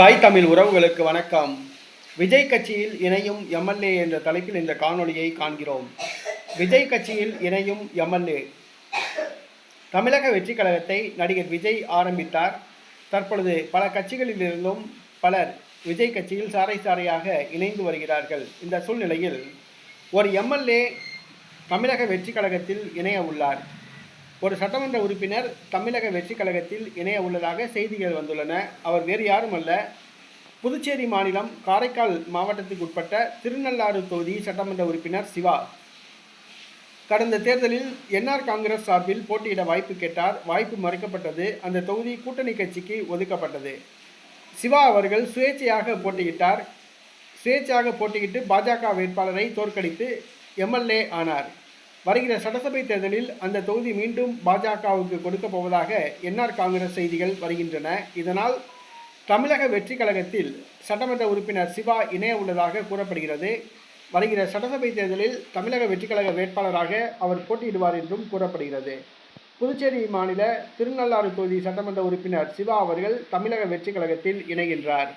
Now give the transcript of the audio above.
தாய் தமிழ் உறவுகளுக்கு வணக்கம். விஜய் கட்சியில் இணையும் எம்எல்ஏ என்ற தலைப்பில் இந்த காணொளியை காண்கிறோம். விஜய் கட்சியில் இணையும் எம்எல்ஏ தமிழக வெற்றிக் கழகத்தை நடிகர் விஜய் ஆரம்பித்தார். தற்பொழுது பல கட்சிகளிலிருந்தும் பலர் விஜய் கட்சியில் சாறை சாறையாக இணைந்து வருகிறார்கள். இந்த சூழ்நிலையில் ஒரு எம்எல்ஏ தமிழக வெற்றிக் கழகத்தில் இணைய உள்ளார். ஒரு சட்டமன்ற உறுப்பினர் தமிழக வெற்றிக் கழகத்தில் இணைய உள்ளதாக செய்திகள் வந்துள்ளன. அவர் வேறு யாரும் அல்ல புதுச்சேரி மாநிலம் காரைக்கால் மாவட்டத்துக்கு உட்பட்ட திருநள்ளாறு தொகுதி சட்டமன்ற உறுப்பினர் சிவா. கடந்த தேர்தலில் என்ஆர் காங்கிரஸ் சார்பில் போட்டியிட வாய்ப்பு கேட்டார். வாய்ப்பு மறுக்கப்பட்டது. அந்த தொகுதி கூட்டணி கட்சிக்கு ஒதுக்கப்பட்டது. சிவா அவர்கள் சுயேட்சையாக போட்டியிட்டார். சுயேட்சையாக போட்டியிட்டு பாஜக வேட்பாளரை தோற்கடித்து எம்எல்ஏ ஆனார். வருகிற சட்டசபை தேர்தலில் அந்த தொகுதி மீண்டும் பாஜகவுக்கு கொடுக்கப் போவதாக என்ஆர் காங்கிரஸ் செய்திகள் வருகின்றன. இதனால் தமிழக வெற்றி கழகத்தில் சட்டமன்ற உறுப்பினர் சிவா இணைய உள்ளதாக கூறப்படுகிறது. வருகிற சட்டசபை தேர்தலில் தமிழக வெற்றி கழக வேட்பாளராக அவர் போட்டியிடுவார் என்றும் கூறப்படுகிறது. புதுச்சேரி மாநில திருநள்ளாறு தொகுதி சட்டமன்ற உறுப்பினர் சிவா அவர்கள் தமிழக வெற்றி கழகத்தில் இணைகின்றார்.